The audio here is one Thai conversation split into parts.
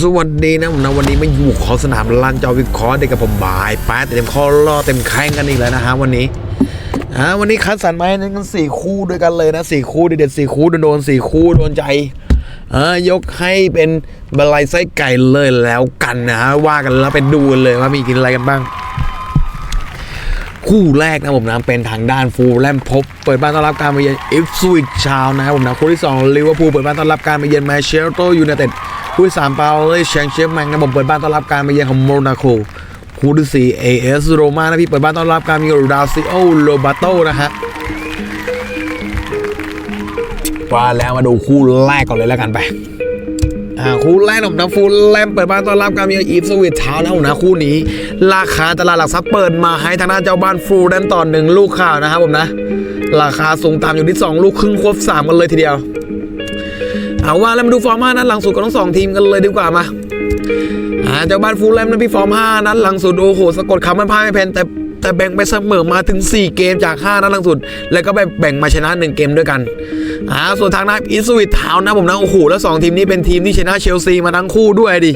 สวัสดีนะผมนะวันนี้มาอยู่ขอสนามลานจอวิเคราะห์เด็กกับผมบายแป๊ดเต็มข้อล่อเต็มแข้งกันอีกแล้วนะฮะวันนี้อ่าวันนี้คัดสรรมาให้กันสี่คู่ด้วยกันเลยนะสี่คู่เด็ดสี่คู่โดนสี่คู่โดนใจอ่ายกให้เป็นบะไลไส้ไก่เลยแล้วกันนะฮะว่ากันแล้วไปดูกันเลยว่ามีกินอะไรกันบ้าง คู่แรกนะผมนะเป็นทางด้านฟูลแลมพบเปิดบ้านต้อนรับการมาเยือนอิฟสวิตชาวนะครับผมนะคู่ที่2ลิเวอร์พูลเปิดบ้านต้อนรับการมาเยือนแมนเชสเตอร์ยูไนเต็ด คู่ที่3เปาเลยแชงเชฟแมงนะผมเปิดบ้านต้อนรับการมาเยือนของโมนาโกคู่ที่สี่เอเอสโรมานะพี่เปิดบ้านต้อนรับการมาเยือนดาซิโอโรบาโตนะฮะว่าแล้วมาดูคู่แรกก่อนเลยแล้วกันไปคู่แรกผมนะฟูลแลมเปิดบ้านต้อนรับการมีอีฟสวิตเช้านะผมนะคู่นี้ ราคาตลาดหลักทรัพย์เปิดมาให้ทางด้านเจ้าบ้านฟูลแลมต่อหนึ่งลูกข่าวนะครับผมนะ ราคาสูงตามอยู่ที่ 2 ลูกครึ่งควบ3กันเลยทีเดียว เอาว่าแล้วมาดูฟอร์ม่านัดหลังสุดของทั้งสองทีมกันเลยดีกว่ามาอ่าเจ้าบ้านฟูลแลมนะพี่ฟอร์ม5นัดหลังสุดโอ้โหสะกดคำไม่พ่ายไม่แพ้แต่แต่แบ่งไปเสมอมาถึง 4 เกมจาก 5นัดหลังสุด แล้วก็ไปแบ่งมาชนะ 1 เกมด้วยกันอ่าส่วนทางนักอิสวิตทาวน์นะผมนะโอ้โหแล้ว 2 ทีมนี้เป็นทีมที่ชนะเชลซีมาทั้งคู่ด้วยดิ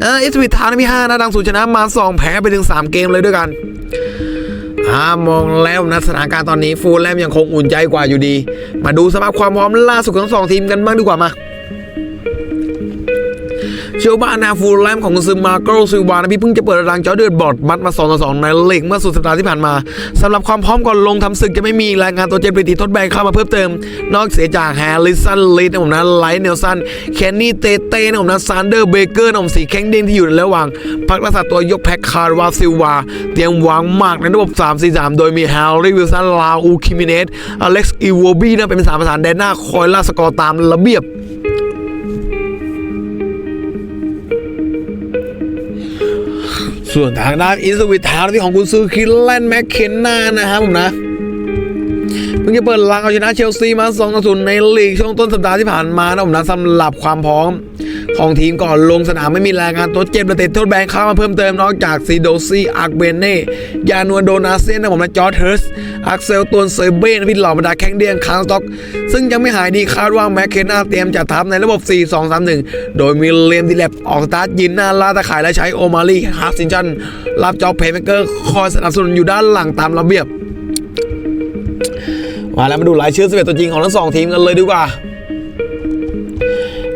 เอออิสวิตทาวน์นะมี5นัดหลังสุดชนะมา 2 แพ้ไปถึง 3 เกมเลยด้วยกัน อ่ามองแล้วนะสถานการณ์ตอนนี้ฟูลแลมยังคงอุ่นใจกว่าอยู่ดี มาดูสภาพความพร้อมล่าสุดของสองทีมกันบ้างดีกว่ามา เชื่อว่านาฟูลแลมของซึมมาโกรซิลวานะพี่เพิ่งจะเปิดรังเจ้าเดือดบอดมัดมา2ต่อ2ในเลีกเมื่อสุดสัปดาห์ที่ผ่านมาสำหรับความพร้อมก่อนลงทำศึกจะไม่มีรายงานตัวเจนปริติทดแบนเข้ามาเพิ่มเติม นอกเสียจากแฮร์ริสันลีดนะผมนะไลท์เนลสันแคนนี่เตเต้นะผมนะซานเดอร์เบเกอร์นะผมสีแข้งเด้งที่อยู่ในระหว่าง พักรักษาตัวยกแพ็คคาร์วาซิลวา เตรียมวางมากในระบบ 3-4-3 โดยมีแฮร์รี่วิลสันลาอูคิมิเนสอเล็กซ์อีโวบีนะเป็นสามประสานแดนหน้าคอยล่าสกอร์ตามระเบียบ ส่วนทางด้านอิสวิททาวน์ที่ของคุณซื้อคิลแลนแมคเคนนานะครับผมนะเพิ่งจะเปิดลังเอาชนะเชลซีมา2ต่อ0ในลีกช่วงต้นสัปดาห์ที่ผ่านมานะผมนะสำหรับความพร้อม ของทีมก่อนลงสนามไม่มีรายงานตัวเจ็บและติดโทษแบนเข้ามาเพิ่มเติมนอกจากซีโดซีอาร์เบเน่ยานัวโดนาเซนนะผมนะจอร์เฮิร์ส อักเซลตัวนเซเบ้นะพี่เหล่าบรรดาแข้งเดียงคางสต็อก ซึ่งยังไม่หายดีคาดว่าแมคเคนนาเตรียมจะทับในระบบ 4-2-3-1 โดยมีเลมดิแลบออกสตาร์ทยินหน้าลาตะข่ายและใช้โอมาลีฮาร์ซินชันรับจ็อบเพย์เมเกอร์คอยสนับสนุนอยู่ด้านหลังตามระเบียบ มาแล้วมาดูรายชื่อสิบเอ็ดตัวจริงของทั้งสองทีมกันเลยดีกว่า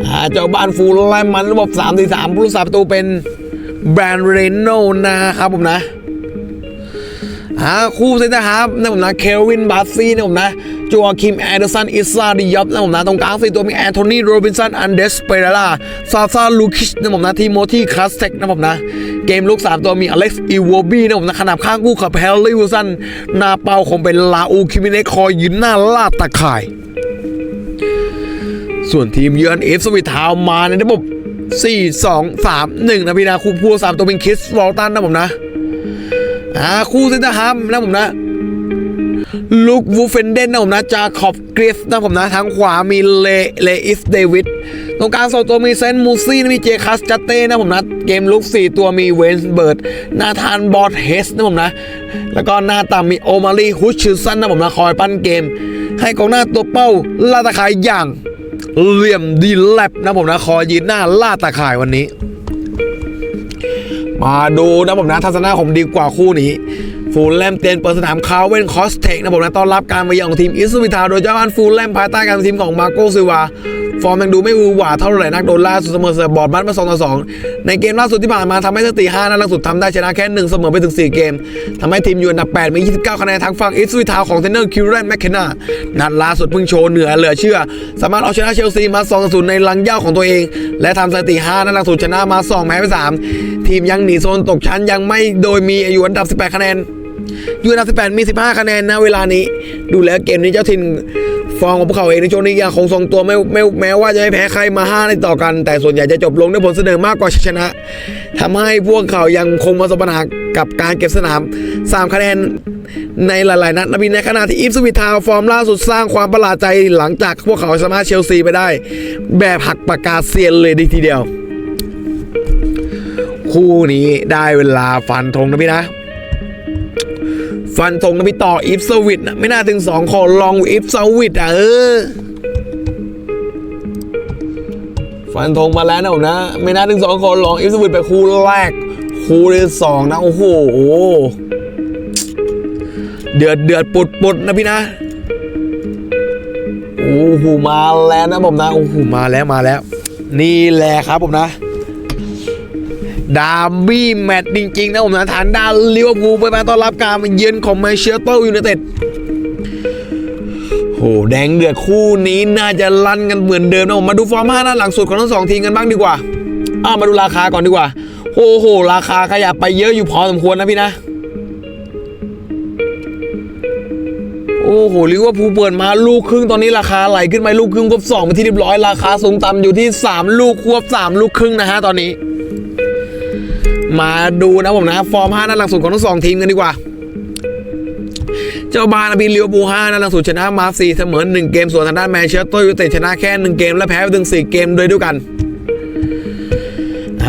อ่าเจ้าบ้านฟูลแลมมันระบบ 3 4 3ผู้รักษาประตูเป็นแบรนด์เรนโนนะครับผมนะ อ่าคู่เซนเตอร์ฮาร์ฟนะผมนะเคลวินบาซี่นะผมนะจัวคิมแอดเดอร์สันอิสซาดิยับนะผมนะตรงกลางสี่ตัวมีแอนโทนีโรบินสันอันเดสเปเรล่าซาซาลูคิชนะผมนะทีโมธีคลาสเซกนะผมนะเกมลุก3 ตัวมีอเล็กซ์อีวอบี้นะผมนะขนาบข้างคู่กับแฮร์รี่วิลสันนาเปาคงเป็นลาอูคิมิเนคอยยืนหน้าลาดตะข่าย ส่วนทีมเยือนเอฟสวิทาวมาในระบบ4 2 3 1นะพี่นะคู่ผู้สามตัวเป็นคิสวอลตันนะผมนะ อ่าคู่เซนเตอร์ฮัมนะผมนะลูกวูเฟนเดนนะผมนะจาคอบกริฟนะผมนะทางขวามีเลเลอิสเดวิดตรงกลางสองตัวมีเซนมูซี่นะมีเจคัสจัตเต้นะผมนะเกมลุก4 ตัวมีเวนส์เบิร์ดนาธานบอดเฮสนะผมนะ แล้วก็หน้าต่ำมีโอมารีฮุชชิลสันนะผมนะคอยปั้นเกม ให้กองหน้าตัวเป้าล่าตะข่ายอย่างเหลี่ยมดีแลบนะผมนะคอยยืนหน้าล่าตะข่ายวันนี้ มาดูนะผมนะทัศนะผมดีกว่าคู่นี้ ฟูลแลมเตียนเปิดสนามคาเวนคอสเทคนะผมนะต้อนรับการมาเยือนของทีมอิสวิทาโดยเจ้าบ้านฟูลแลมภายใต้การทีมของมาโกซิวา ฟอร์มยังดูไม่อูหวาเท่าไหร่นักโดนล่าสุดเสมอเสือบอร์ดบัตมา2ต่อ2ในเกมล่าสุดที่ผ่านมาทำให้สถิติ5นัดล่าสุดทำได้ชนะแค่1เสมอไปถึง 4 เกมทำให้ทีมอยู่อันดับ 8 มี 29 คะแนนทางฝั่งอิสวิทาวของเทนเนอร์คิวเรนแมคเคนนานัดล่าสุดเพิ่งโชว์เหนือเหลือเชื่อ สามารถเอาชนะเชลซีมา2ต่อ0ในลังย่าของตัวเอง และทำสถิติ5นัดล่าสุดชนะมา 2 แพ้ไป 3 ทีมยังหนีโซนตกชั้นยังไม่โดยมีอายุอันดับ 18 คะแนนอยู่อันดับ 18 มี 15 คะแนนนะเวลานี้ ดูแล้วเกมนี้เจ้าถิ่น ฟอร์มของพวกเขาเองในช่วงนี้ยังคงทรงตัวไม่ไม่แม้ว่าจะไม่แพ้ใครมา5ในต่อกัน แต่ส่วนใหญ่จะจบลงด้วยผลเสนอมากกว่าชนะทำให้พวกเขายังคงประสบปัญหากับการเก็บสนาม 3 คะแนนในหลาย ๆ นัดนะพี่ในขณะที่อีฟสวิทาวฟอร์มล่าสุดสร้างความประหลาดใจหลังจากพวกเขาสามารถเชลซีไปได้ แบบหักปากกาเซียนเลยดีทีเดียว คู่นี้ได้เวลาฟันธงนะพี่นะ ฟันธงนะพี่ต่ออีฟสวิตนะไม่น่าถึงสองขอลองอีฟสวิตอะเออฟันธงมาแล้วนะผมนะ ไม่น่าถึงสองคนลองอิสวิตไปคู่แรก คู่ที่สองนะ โอ้โหเดือดเดือดปุดปุดนะพี่นะโอ้โหมาแล้วนะผมนะโอ้โหมาแล้วมาแล้ว นี่แหละครับผมนะ ดาร์บี้แมตช์จริง ๆ นะผมนะฐานด้านลิเวอร์พูลไปมาต้อนรับการมาเยือนของแมนเชสเตอร์ยูไนเต็ดโหแดงเดือดคู่นี้น่าจะลั่นกันเหมือนเดิมนะผมมาดูฟอร์มห้าหน้าหลังสุดของทั้งสองทีมกันบ้างดีกว่าอ้ามาดูราคาก่อนดีกว่า โอ้โห ราคาขยับไปเยอะอยู่พอสมควรนะพี่นะ โอ้โหลิเวอร์พูลเปิดมาลูกครึ่งตอนนี้ราคาไหลขึ้นไปลูกครึ่งควบสองไปนที่เรียบร้อยราคาสูงต่ำอยู่ที่ 3 ลูกควบ3 ลูกครึ่งนะฮะตอนนี้ มาดูนะผมนะฟอร์ม5นัดหลังสุดของทั้งสองทีมกันดีกว่า เจ้าบานาบินลิเวอร์พู5นัดหลังสุดชนะมา4เสมอ1เกมส่วนทางด้านแมนเชสเตอร์ยูไนเต็ดชนะแค่ 1 เกม และแพ้ไปถึง 4 เกมโดยด้วยกัน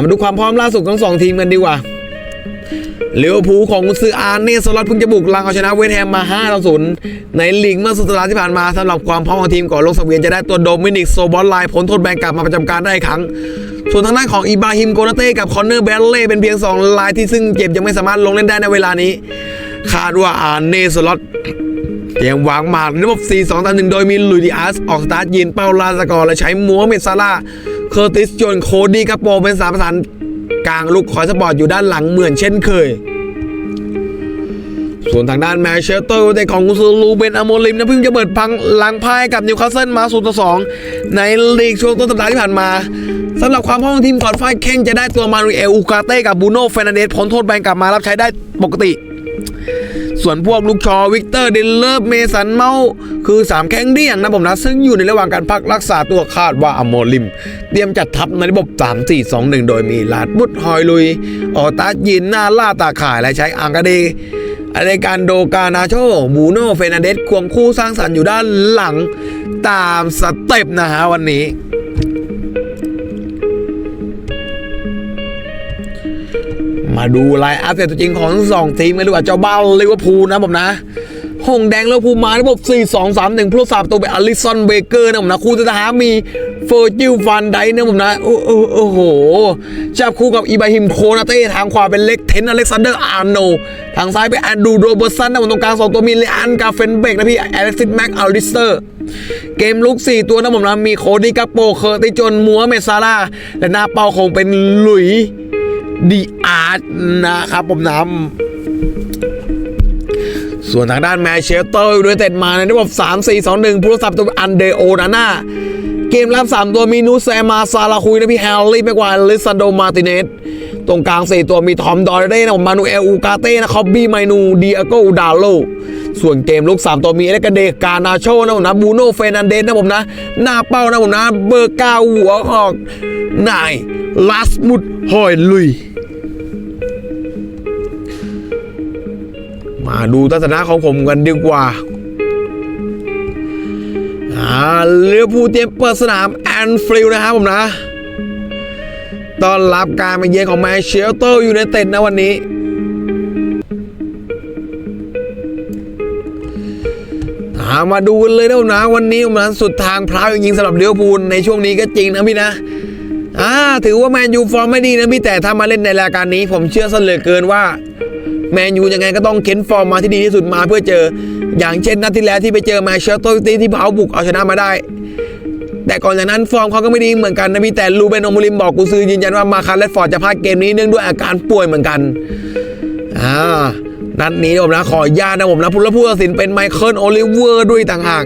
มาดูความพร้อมล่าสุดของสองทีมกันดีกว่าเลิเวอร์พูของกุนซืออาร์เน่สล็อตเพิ่งจะบุกลังเอาชนะเวสแฮมมา5ต่อ0ในลีกเมื่อสุดสัปดาห์ที่ผ่านมาสำหรับความพร้อมของทีมก่อนลงสังเวียนจะได้ตัวโดมินิกโซบอลไลน์พ้นโทษแบนกลับมาประจำการได้อีกครั้ง ส่วนทางด้านของอิบราฮิมโกนาเต้กับคอนเนอร์เบลเล่เป็นเพียง 2 ลายที่ซึ่งเจ็บยังไม่สามารถลงเล่นได้ในเวลานี้ คาดว่าอาร์เนสล็อตเตรียมวางหมากในระบบ 4 2 3 1 โดยมีลุยดิอาสออกสตาร์ทยินเป้าลาสกอร์และใช้มัวเมซาร่าเคอร์ติสจนโคดี้กาโปเป็นสามประสานกลางลูกคอยสปอร์ตอยู่ด้านหลังเหมือนเช่นเคย ส่วนทางด้านแมนเชสเตอร์ยูไนเต็ดของกุนซือลูเบนอโมลิมนะเพิ่งจะเปิดพังหลังพ่ายกับนิวคาสเซิลมา0ต่อ2ในลีกช่วงต้นสัปดาห์ที่ผ่านมาสำหรับความพร้อมของทีมก่อนฝ่ายแข่งจะได้ตัวมาริเอลอูกาเต้กับบูโน่เฟนเดสพ้นโทษแบนกลับมารับใช้ได้ปกติ ส่วนพวกลูกชอวิกเตอร์เดลเลอร์เมสันเมาคือ 3 แข้งเดี่ยงนะผมนะซึ่งอยู่ในระหว่างการพักรักษาตัวคาดว่าอโมลิม เตรียมจัดทัพในระบบ 3 4 2 1 โดยมีลาดบุตฮอยลุย ออตายินหน้าล่าตาข่ายและใช้อังกาเด อะไรการโดกานาโชบูโนเฟนเดสควงคู่สร้างสรรค์อยู่ด้านหลังตามสเต็ปนะฮะวันนี้มาดูไลน์อัพเซตตัวจริงของทั้งสองทีมกันดีกว่าเจ้าบ้านลิเวอร์พูลนะผมนะ หงแดงแลิเวอร์พูมาระบบ 4 2 3 1 ผู้รักษาประตูเป็นอลิสันเบเกอร์นะผมนะคู่ที่ทหามีเฟอร์จิลฟันไดนะผมนะ โอ้โอ้โอ้โหจับคู่กับอิบาฮิมโคนาเต้ทางขวาเป็นเล็กเทนอเล็กซานเดอร์อาร์โน ทางซ้ายเป็นแอนดูโรเบอร์สันนะผมตรงกลางสองตัวมีเลอันกาเฟนเบกนะพี่อเล็กซิสแม็กอัลดิสเตอร์เกมลุก 4 ตัวนะผมนะมีโคดีกาโปเคอร์ติจนมัวเมซาร่าและหน้าเป้าคงเป็นหลุยดีอาร์ตนะครับผมนำ ส่วนทางด้านแมนเชสเตอร์ยูไนเต็ดมาในระบบ 3 4 2 1ผู้รักษาประตูอันเดโอนาน่าเกมรับ3ตัวมีนูแซมาซาลาคุยนะพี่แฮร์รี่แม็กควายลิซันโดมาติเนสตรงกลาง 4 ตัวมีทอมดอร์เด้นะผมมานูเอลอูกาเต้นะคอบบี้ไมนูดิอาโกอูดาโลส่วนเกมลุก 3 ตัวมีเอเลกาเดกานาโชนะผมนะบูโนเฟนันเดสนะผมนะ หน้าเป้านะผมนะ เบอร์เก้าหัวออกนายลาสมุดหอยลุย มาดูทัศนะของผมกันดีกว่าเรือผู้เตรียมเปิดสนามแอนฟิลนะครับผมนะต้อนรับการมาเยือนของแมนเชสเตอร์ยูไนเต็ดนะวันนี้ามาดูกันเลยนะผมนะ วันนี้ผมนะสุดทางพร้าวจริงๆสำหรับเลี้ยวพูลในช่วงนี้ก็จริงนะพี่นะอ่าถือว่าแมนยูฟอร์มไม่ดีนะพี่แต่ถ้ามาเล่นในรายการนี้ ผมเชื่อเหลือเกินว่า แมนยูยังไงก็ต้องเค้นฟอร์มมาที่ดีที่สุดมาเพื่อเจอ อย่างเช่นนัดที่แล้วที่ไปเจอมนเชสเตอร์ยูไนต็ดที่เขาบุกเอาชนะมาได้ แต่ก่อนจากนั้นฟอร์มเขาก็ไม่ดีเหมือนกันนะพี่แต่ลูเบนโอมูลิมบอกกูซื้อยืนยันว่ามาคาร์เลสฟอร์ดจะพลาดเกมนี้เนื่องด้วยอาการป่วยเหมือนกันอ่านัดนี้ผมนะขอญาตนะผมนะผู้รับผู้ตัดสินเป็นไมเคิลโอลิเวอร์ด้วยต่างหาก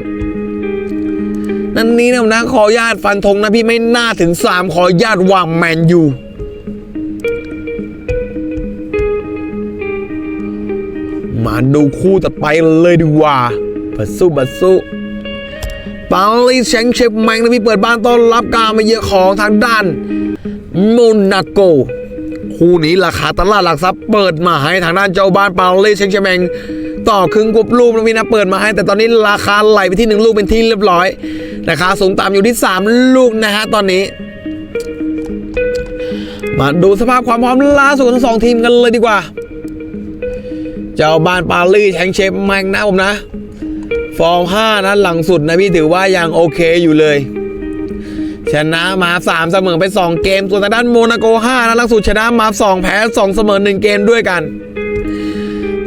นัดนี้นะผมนะขอญาตฟันธงนะพี่ไม่น่าถึง 3 ขอญาตวางแมนยู มาดูคู่ต่อไปเลยดีกว่าบัสสู้บัสสู้ปารีสแชงเชฟแมงนะพี่เปิดบ้านต้อนรับการมาเยือนของทางด้านโมนาโก คู่นี้ราคาตลาดหลักทรัพย์เปิดมาให้ทางด้านเจ้าบ้านปารีสแชงเชฟแมงต่อครึ่งกบลูกนะพี่นะเปิดมาให้ แต่ตอนนี้ราคาไหลไปที่หนึ่งลูกเป็นที่เรียบร้อยราคาสูงต่ำอยู่ที่ 3 ลูกนะฮะตอนนี้ มาดูสภาพความพร้อมล่าสุดของทั้งสองทีมกันเลยดีกว่า เจ้าบ้านปารีสแชงเชฟแมงนะผมนะ ฟอร์ม5นะหลังสุดนะพี่ถือว่ายังโอเคอยู่เลย ชนะมา 3 เสมอไป 2 เกม ส่วนทางด้านโมนาโก5นะล่าสุดชนะมา 2 แพ้ 2 เสมอ 1 เกมด้วยกัน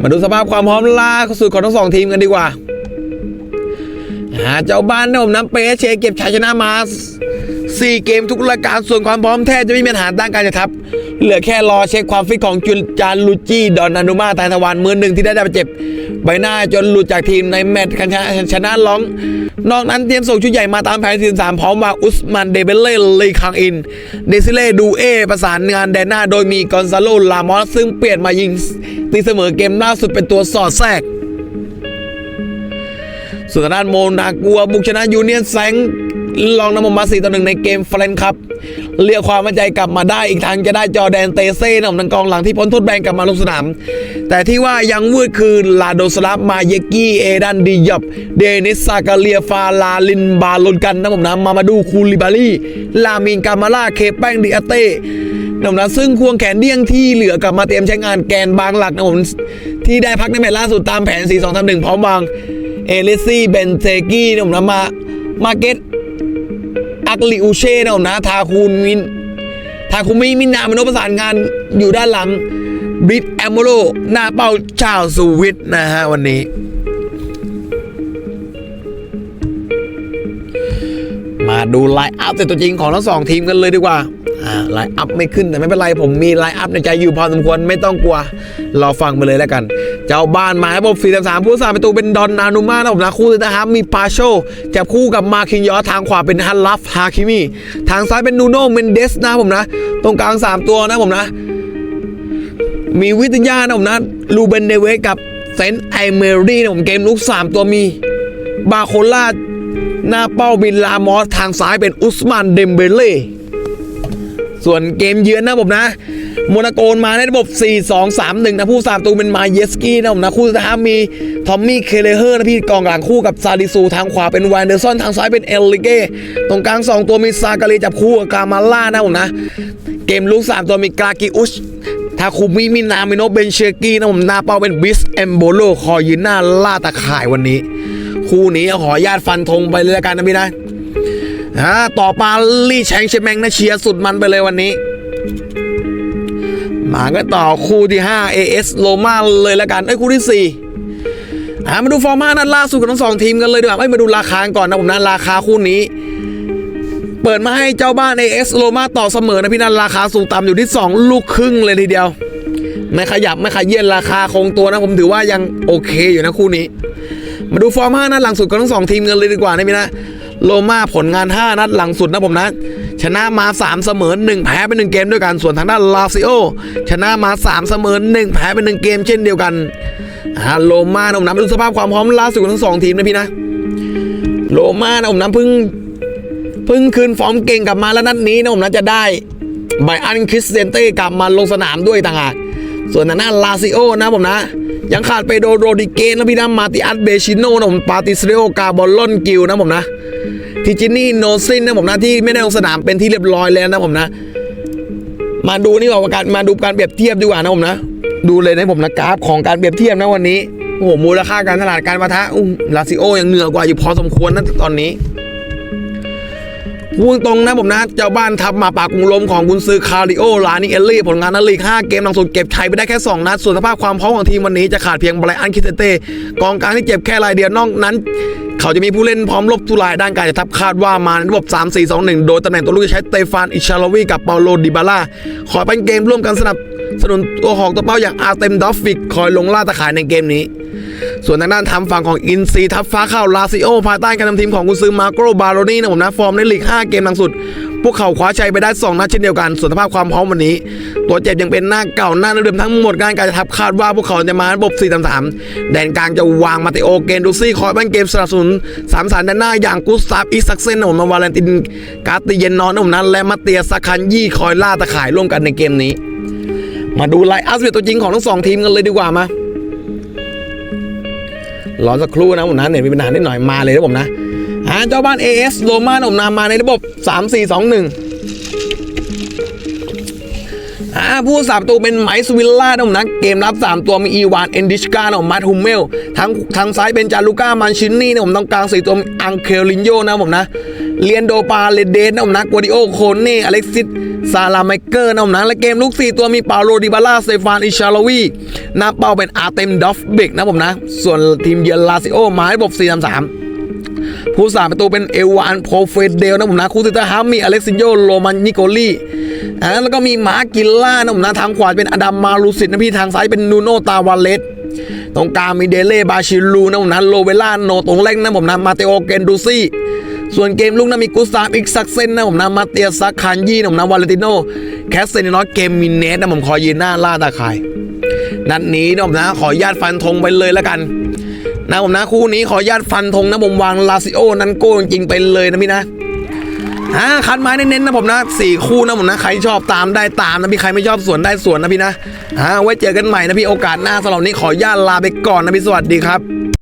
มาดูสภาพความพร้อมล่าสุดของทั้งสองทีมกันดีกว่าเจ้าบ้านนะผมน้ำเปเชเก็บชัยชนะมา 4 เกมทุกรายการส่วนความพร้อมแทบจะไม่มีปัญหาด้านการจะทับ เหลือแค่รอเช็คความฟิตของจุนจานลูจี้ดอนนานุมาไทยทวานมือหนึ่งที่ได้รับาดเจ็บ ใบหน้าจนหลุดจากทีมในแมตช์การชนะชนะร้อง นอกนั้นเตรียมส่งชุดใหญ่มาตามแผนทีมสามพร้อมว่าอุสมันเดเบเล่ลีคังอิน เดซิเล่ดูเอประสานงานแดนหน้าโดยมีกอนซาโลลามอสซึ่งเปลี่ยนมายิงตีเสมอเกมล่าสุดเป็นตัวสอดแทรกส่วนทางด้านโมนากัวบุกชนะยูเนียนแซง ลองนำมาสี่ต่อหนึ่งในเกมเฟรนครับเรียกความมั่นใจกลับมาได้อีกทางจะได้จอแดนเตเซ่นำทางกองหลังที่พ้นโทษแบนกลับมาลงสนาม แต่ที่ว่ายังวืดคือลาโดสลาฟมาเยกี้เอดันดิยบเดนิสซากาเลียฟาลาลินบาลนกันนะผมนะมามาดูคูลิบาลีลามินกามาล่าเคแป้งดิอาเต้นะผมนะซึ่งควงแขนเดี้ยงที่เหลือกลับมาเตรียมใช้งานแกนบางหลักนะผมที่ได้พักในแมตช์ล่าสุดตามแผน 4 2 3 1 พร้อมวางเอลิซี่เบนเซกี้นะผมนะมามาเก็ต อักลิอูเช่นะผมนะทาคูนมินทาคุมิมินามโนประสานงานอยู่ด้านหลังบริดแอมโมโลหน้าเป้าชาวสวิตนะฮะวันนี้ มาดูไลน์อัพแต่ตัวจริงของทั้งสองทีมกันเลยดีกว่าอ่าไลน์อัพไม่ขึ้นแต่ไม่เป็นไรผมมีไลน์อัพในใจอยู่พอสมควรไม่ต้องกลัวรอฟังไปเลยแล้วกัน เจ้าบ้านมาให้ผม4 3 3ผู้สาประตูเป็นดอนนานุมานะผมนะคู่นะครับ มีปาโชจับคู่กับมาคินยอทางขวาเป็นฮันลัฟฮาคิมีทางซ้ายเป็นนูโนเมนเดสนะผมนะ ตรงกลาง 3 ตัวนะผมนะ มีวิทยานะผมนะลูเบนเนเวสกับเซนไอเมรี่นะผมเกมลุก 3 ตัวมีบาโคล่าหน้าเป้าบินลามอสทางซ้ายเป็นอุสมานเดมเบเล่ส่วนเกมเยือนนะผมนะ โมนาโกนมาในระบบ 4 2 3 1 นะ ผู้สามตูเป็นมาเยสกี้นะผมนะ คู่ท้ามี ทอมมี่ เคเลเฮอร์นะพี่กองหลังคู่กับซาดิซู ทางขวาเป็นวานเดอร์สันทางซ้ายเป็นเอลลิเก้ ตรงกลาง 2 ตัวมีซากาลีจับคู่กับกามาล่านะผมนะ เกมลุก3 ตัวมีกากิอุชทาคุมิมินามิโนเบนเชกี้นะผมหน้าเป้าเป็นบิสเอมโบโลคอยยืนหน้าล่าตะข่ายวันนี้ คู่นี้ขอญาตฟันธงไปเลยละกันนะพี่นะต่อปาลี่แชงเชแมงนะเชียร์สุดมันไปเลยวันนี้ มากันต่อคู่ที่ 5 AS โลมาเลยละกันไอ้คู่ที่ 4อ่ามาดูฟอร์มานัดล่าสุดของทั้งสองทีมกันเลยดีกว่าเอ้มาดูราคาก่อนนะผมนะราคาคู่นี้ เปิดมาให้เจ้าบ้าน AS โลมาต่อเสมอนะพี่นันราคาสูงต่ำอยู่ที่ 2 ลูกครึ่งเลยทีเดียว ไม่ขยับไม่ขยื่นราคาคงตัวนะผมถือว่ายังโอเคอยู่นะคู่นี้ มาดูฟอร์ม5นัดหลังสุดของทั้งสองทีมกันเลยดีกว่านะพี่นะ โลมาผลงาน 5 นัดหลังสุดนะผมนะ ชนะมา 3 เสมอ 1 แพ้เป็น1เกมด้วยกันส่วนทางด้านลาซิโอชนะมา 3 เสมอ 1 แพ้เป็น1เกมเช่นเดียวกันอ่าโลมานะผมนะดูสภาพความพร้อมล่าสุดของทั้งสองทีมนะพี่นะ โลมานะผมนะเพิ่งเพิ่งคืนฟอร์มเก่งกลับมาแล้วนัดนี้นะผมนะจะได้ไบอันคริสเซนเต้กลับมาลงสนามด้วยต่างหากส่วนทางด้านลาซิโอนะผมนะ ยังขาดไปโดโรดิเกนนะพี่นะมาติอัสเบชิโนนะผมปาติสเรโอกาบอลลอนกิลนะผมนะทิจินี่โนซินนะผมนะที่ไม่ได้ลงสนามเป็นที่เรียบร้อยแล้วนะผมนะ มาดูนี่ก่อนว่าการมาดูการเปรียบเทียบดีกว่านะผมนะ ดูเลยนะผมนะกราฟของการเปรียบเทียบนะวันนี้โอ้โหมูลค่าการตลาดการประทะลาซิโอยังเหนือกว่าอยู่พอสมควรนะตอนนี้ พูดตรงนะผมนะ เจ้าบ้านทับมาปากกรุงลมของกุนซือคาริโอลานิเอลลี่ผลงานนัดลีก 5 เกมหลังสุดเก็บชัยไปได้แค่ 2 นัด ส่วนสภาพความพร้อมของทีมวันนี้จะขาดเพียงไบรอันคิเตเต้กองกลางที่เจ็บแค่รายเดียวนอกนั้น เขาจะมีผู้เล่นพร้อมลบทุลายด้านการจะทับคาดว่ามาในระบบ 3 4 2 1 โดยตำแหน่งตัวลูกจะใช้เตฟานอิชาลวีกับเปาโลดิบาล่าขอเป็นเกมร่วมกันสนับสนุนตัวของตัวเป้าอย่างอาร์เต็มดอฟฟิกคอยลงล่าตะข่ายในเกมนี้ ส่วนทางด้านทำฝั่งของอินซีทับฟ้าเข้าลาซิโอภายใต้การนำทีมของกุนซือมาโกรบาโรนี่นะผมนะฟอร์มในลีก 5 เกมหลังสุด พวกเขาคว้าชัยไปได้ 2 นัดเช่นเดียวกัน ส่วนสภาพความพร้อมวันนี้ ตัวเจ็บยังเป็นหน้าเก่าหน้าเดิมทั้งหมดการการจะทับคาดว่าพวกเขาจะมาระบบ4 3 3แดนกลางจะวางมาเตโอเกนดูซี่คอยบ้านเกมสนับสนุนสามสารด้านหน้าอย่างกุสตาฟอิซักเซนนะผมมาวาเลนตินกาติเยนนอนนะผมนะและมาเตียสคันยี่คอยล่าตะข่ายร่วมกันในเกมนี้ มาดูไลน์อัพตัวจริงของทั้งสองทีมกันเลยดีกว่ามา รอสักครู่นะผมนะเน็ตมีปัญหานิดหน่อยมาเลยนะผมนะอ่าเจ้าบ้าน AS โรมาผมนำมาในระบบ 3 4 2 1อ่าผู้สามตัวเป็นไมซ์วิลล่านะผมนะ เกมรับ 3 ตัวมีอีวานเอนดิชกานะผมมาทฮุมเมลทางทางซ้ายเป็นจารุก้ามันชินนี่นะผมตรงกลางสี่ตัวอังเคลินโยนะผมนะ เลียนโดปาเลเดนนะผมนะกัวดิโอโคเน่อเล็กซิสซาลาไมเกอร์นะผมนะและเกมลูก4ตัวมีเปาโลดิบาลาเซฟานอิชาลวีนาเป้าเป็นอาร์เต็มดอฟเบกนะผมนะ ส่วนทีมเยือนลาซิโอมาให้ระบบ4 3 3ผู้สาประตูเป็นเอวานโพเฟเดลนะผมนะคู่ติตาฮามีอเล็กซิโยโรมันนิโกลีอ่าแล้วก็มีมาร์กิลล่านะผมนะทางขวาเป็นอดัมมาลูซิตนะพี่ทางซ้ายเป็นนูโนตาวาเลสตรงกลางมีเดเล่บาชิลูนะผมนะโลเวล่าโนตรงเล่งนะผมนะมาเตโอเกนดูซี่ ส่วนเกมลุกนะมีกุสตาฟอีกซักเซนนะผมนะมาเตียซักคานยี่นะผมนะวาเลติโนแคสเซนนอตเกมมินเนสนะผมขอยืนหน้าล่าตาข่ายนัดนี้นะผมนะขอญาตฟันธงไปเลยแล้วกันนะผมนะคู่นี้ขอญาตฟันธงนะผมวางลาซิโอนันโก้จริงๆไปเลยนะพี่นะอ่าคัดไม้เน้นๆนะผมนะสี่คู่นะผมนะใครชอบตามได้ตามนะพี่ใครไม่ชอบสวนได้สวนนะพี่นะอ่าไว้เจอกันใหม่นะพี่โอกาสหน้าสำหรับนี้ขอญาตลาไปก่อนนะพี่สวัสดีครับ